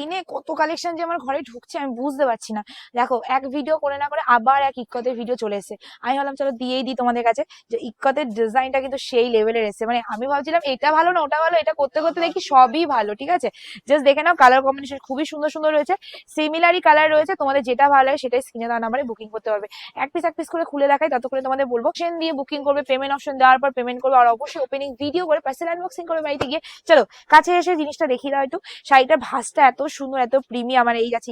দিনে কত কালেকশন যে আমার ঘরে ঢুকছে, আমি বুঝতে পারছি না। দেখো, এক ভিডিও করে না করে আবার এক ইক্কতের ভিডিও চলে এসেছে। আমি ভাবলাম, চলো দিয়েই দিই তোমাদের কাছে। যে ইক্কতের ডিজাইনটা কিন্তু সেই লেভেলের এসেছে। মানে আমি ভাবছিলাম, এটা ভালো না, ওটা ভালো, এটা করতে করতে দেখি সবই ভালো, ঠিক আছে? জাস্ট দেখে নাও কালার কম্বিনেশন খুবই সুন্দর সুন্দর রয়েছে। সিমিলারই কালার রয়েছে, তোমাদের যেটা ভালো লাগে সেটাই স্ক্রিনে দেওয়া নাম্বারে বুকিং করতে পারবে। এক পিস এক পিস করে খুলে দেখাই তত করে তোমাদের বলব। অপশন দিয়ে বুকিং করবে পেমেন্ট অপশন দেওয়ার পর পেমেন্ট করবে, আর অবশ্যই ওপেনিং ভিডিও করে পার্সেল আনবক্সিং করে বাড়িতে গিয়ে। চলো, কাছে এসে জিনিসটা দেখিয়ে দাও একটু। শাড়িটার ভাসটা এত সুন্দর, এত প্রিমিয়াম আর এই আছে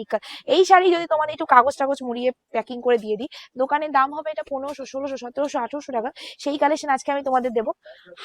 এই শাড়ি যদি তোমাদের একটু কাগজ টাগজ মুড়িয়ে প্যাকিং করে দিয়ে দিই, দোকানের দাম হবে এটা পনেরোশো, ষোলোশো, সতেরোশো, আঠারোশো টাকা। সেই কালেকশন আজকে আমি তোমাদের দেবো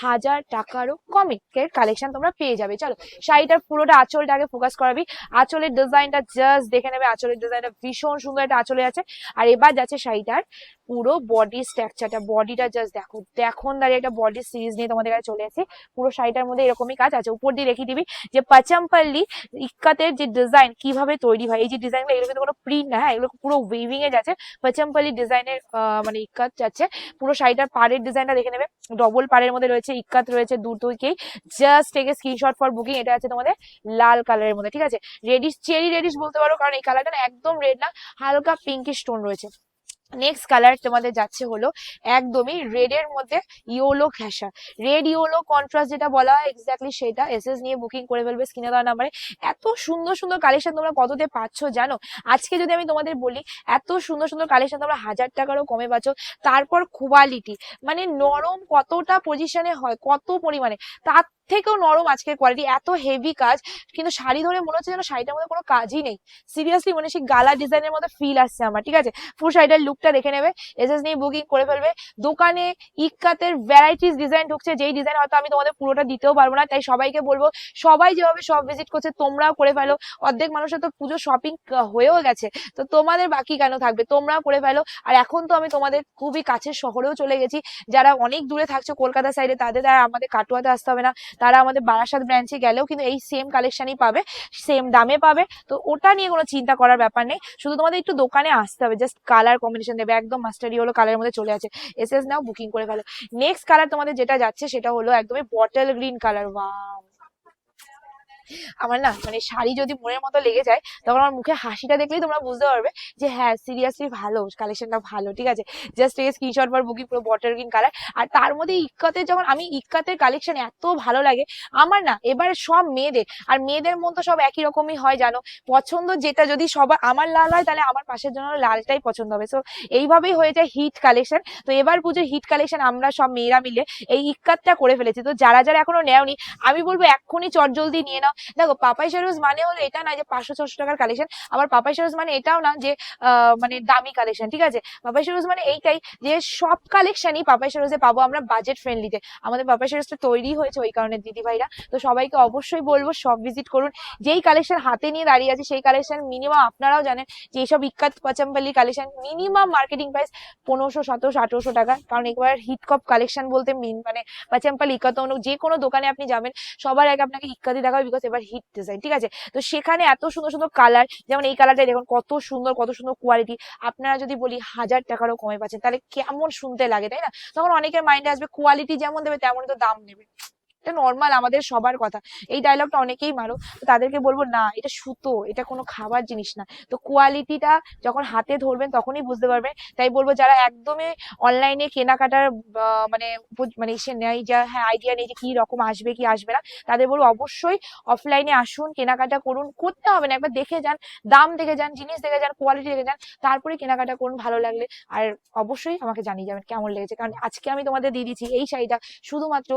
হাজার টাকারও কমে। কালেকশন তোমরা পেয়ে যাবে। চলো, শাড়িটার পুরোটা আঁচলটাকে ফোকাস করাবি। আঁচলের ডিজাইনটা জাস্ট দেখে নেবে। আঁচলের ডিজাইনটা ভীষণ সুন্দর একটা আঁচলে আছে। আর এবার যাচ্ছে শাড়িটার পুরো বডি স্ট্রাকচারটা বডিটা জাস্ট দেখো দেখুন দাঁড়িয়ে একটা বডি সিরিজ নিয়ে তোমাদের কাছে চলে এসেছি পুরো শাড়িটার মধ্যে এরকমই কাজ আছে। উপর দিয়ে রেখে দিবি যে পাচাম্পাল্লি, ইক্কাতের যে ডিজাইন কীভাবে তৈরি হয়, এই যে ডিজাইনগুলো এগুলো কিন্তু কোনো প্রিন্ট না হ্যাঁ এগুলো পুরো উইভিং এ যাচ্ছে পচমপালি ডিজাইনের মানে ইকাত যাচ্ছে, পুরো শাড়িটার পাড়ের ডিজাইনটা দেখে নেবে ডবল পাড়ের মধ্যে রয়েছে ইকাত রয়েছে দুটোকেই জাস্ট টেকে স্ক্রিনশট ফর বুকিং এটা আছে তোমাদের লাল কালারের মধ্যে, ঠিক আছে? রেডিশ চেরি রেডিশ বলতে পারো, কারণ এই কালারটা একদম রেড না, হালকা পিঙ্কিশ টোন রয়েছে। নেক্সট কালার তোমাদের যাচ্ছে হলো একদমই রেড এর মধ্যে ইয়োলো ঘেঁষা রেড ইয়োলো কন্ট্রাস্ট যেটা বলা হয় এক্স্যাক্টলি সেটা এসএস নিয়ে বুকিং করে ফেলবে স্ক্রিনে দেওয়া নাম্বারে এত সুন্দর সুন্দর কালেকশন তোমরা কততে পাচ্ছ জানো? আজকে যদি আমি তোমাদের বলি এত সুন্দর সুন্দর কালেকশন তোমরা হাজার টাকারও কমে পাচ্ছ। তারপর কোয়ালিটি মানে নরম কতটা পজিশনে হয়, কত পরিমাণে? তার থেকেও নরম আজকের কোয়ালিটি এত হেভি কাজ। কিন্তু শাড়ি ধরে মনে হচ্ছে যেন শাড়িটার মধ্যে কোনো কাজই নেই। সিরিয়াসলি মানে সেই গালা ডিজাইনের মধ্যে ফিল আসছে আমার, ঠিক আছে? ফুল শাড়িটার লুকটা দেখে নেবে এসএস নিয়ে বুকিং করে ফেলবে। দোকানে ইক্কাতের ভ্যারাইটিস ডিজাইন ঢুকছে, যেই ডিজাইন হয়তো আমি তোমাদের পুরোটা দিতেও পারব না, তাই সবাইকে বলব, সবাই যেভাবে সব ভিজিট করছে, তোমরাও করে ফেলো। অর্ধেক মানুষের তো পুজো শপিং হয়েও গেছে। তো তোমাদের বাকি কেন থাকবে? তোমরাও করে ফেলো। আর এখন তো আমি তোমাদের খুবই কাছের শহরেও চলে গেছি। যারা অনেক দূরে থাকছো, কলকাতা সাইডে তাদের দ্বারা আমাদের কাটুয়াতে আসতে হবে না। তারা আমাদের বারাসাত ব্রাঞ্চে গেলেও কিন্তু এই সেম কালেকশনই পাবে সেম দামে পাবে। তো ওটা নিয়ে কোনো চিন্তা করার ব্যাপার নেই। শুধু তোমাদের একটু দোকানে আসতে হবে জাস্ট কালার কম্বিনেশন দেবে। একদম মাস্টারি হলো কালারের মধ্যে চলে আছে। এস এস নাও বুকিং করে ফেলো। নেক্সট কালার তোমাদের যেটা যাচ্ছে সেটা হলো একদমই বটল গ্রিন কালার ওয়াও আমার না মানে শাড়ি যদি মনের মতো লেগে যায়, তখন আমার মুখে হাসিটা দেখলেই তোমরা বুঝতে পারবে যে হ্যাঁ সিরিয়াসলি ভালো কালেকশনটা ভালো, ঠিক আছে? জাস্ট এই স্ক্রিনশট পর বুকিং পুরো বটল গ্রিন কালার আর তার মধ্যে ইক্কাতের যখন আমি ইক্কাতের কালেকশন এত ভালো লাগে, আমার না এবার সব মেয়েদের, আর মেয়েদের মন তো সব একই রকমই হয়, জানো? পছন্দ যেটা যদি সবার, আমার লাল হয়, তাহলে আমার পাশের জন্য লালটাই পছন্দ হবে। সো এইভাবেই হয়ে যায় হিট কালেকশন তো এবার পুজোর হিট কালেকশন আমরা সব মেয়েরা মিলে এই ইক্কাতটা করে ফেলেছি। তো যারা যারা এখনও নেওনি, আমি বলব এক্ষুনি চটজলদি নিয়ে নাও। দেখো পাপাই সারোজ মানে হলো এটা না যে পাঁচশো ছশো টাকার কালেকশন আবার পাপাই সারোজ মানে এটাও না যে মানে দামি কালেকশন ঠিক আছে? পাপাই সারোজ মানে এইটাই যে সব কালেকশনই পাপাই সারোজে পাবো আমরা বাজেট ফ্রেন্ডলিতে আমাদের পাপাই সারোজটা তৈরি হয়েছে ওই কারণে দিদি ভাইরা তো সবাইকে অবশ্যই বলব সব ভিজিট করুন। যেই কালেকশন হাতে নিয়ে দাঁড়িয়ে আছে সেই কালেকশন মিনিমাম আপনারাও জানেন যে এইসব ikat Pochampally collection minimum marketing price পনেরোশো, সতেরোশো, আঠেরোশো টাকা। কারণ একবার হিটকপ কালেকশন বলতে মিন মানে পাচাম্পালি অন্য যে কোনো দোকানে আপনি যাবেন, সবার আগে আপনাকে ইক্কাতি দেখাবে বিকজ এবার হিট ডিজাইন ঠিক আছে? তো সেখানে এত সুন্দর সুন্দর কালার যেমন এই কালারটা দেখুন, কত সুন্দর কত সুন্দর কোয়ালিটি আপনারা যদি বলি হাজার টাকারও কমে পাচ্ছেন, তাহলে কেমন শুনতে লাগে, তাই না? তখন অনেকের মাইন্ডে আসবে কোয়ালিটি যেমন দেবে, তেমনই তো দাম নেবে। এটা নর্মাল আমাদের সবার কথা। এই ডায়লগটা অনেকেই মারো, তো তাদেরকে বলব, না, এটা সুতো, এটা কোনো খাবার জিনিস না। তো কোয়ালিটিটা যখন হাতে ধরবেন তখনই বুঝতে পারবেন তাই বলব, যারা একদমই অনলাইনে কেনাকাটার মানে মানে এসে নেই যা হ্যাঁ আইডিয়া নেই যে কি রকম আসবে, কি আসবে না। তাদের বলব, অবশ্যই অফলাইনে আসুন, কেনাকাটা করুন, করতে হবে না। একবার দেখে যান, দাম দেখে যান, জিনিস দেখে যান কোয়ালিটি দেখে যান, তারপরে কেনাকাটা করুন, ভালো লাগলে। আর অবশ্যই আমাকে জানিয়ে যাবেন কেমন লেগেছে। কারণ আজকে আমি তোমাদের দিয়ে দিচ্ছি এই শাড়িটা। শুধুমাত্র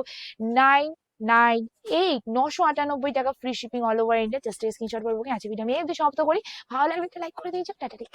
নাইন নাইন এইট, নশো আটানব্বই টাকা free shipping all over India just screenshot করব আজকে ভিডিও আমি এই সমাপ্ত করি। ভালো লাগবে একটা লাইক করে দিয়েছি। Tata take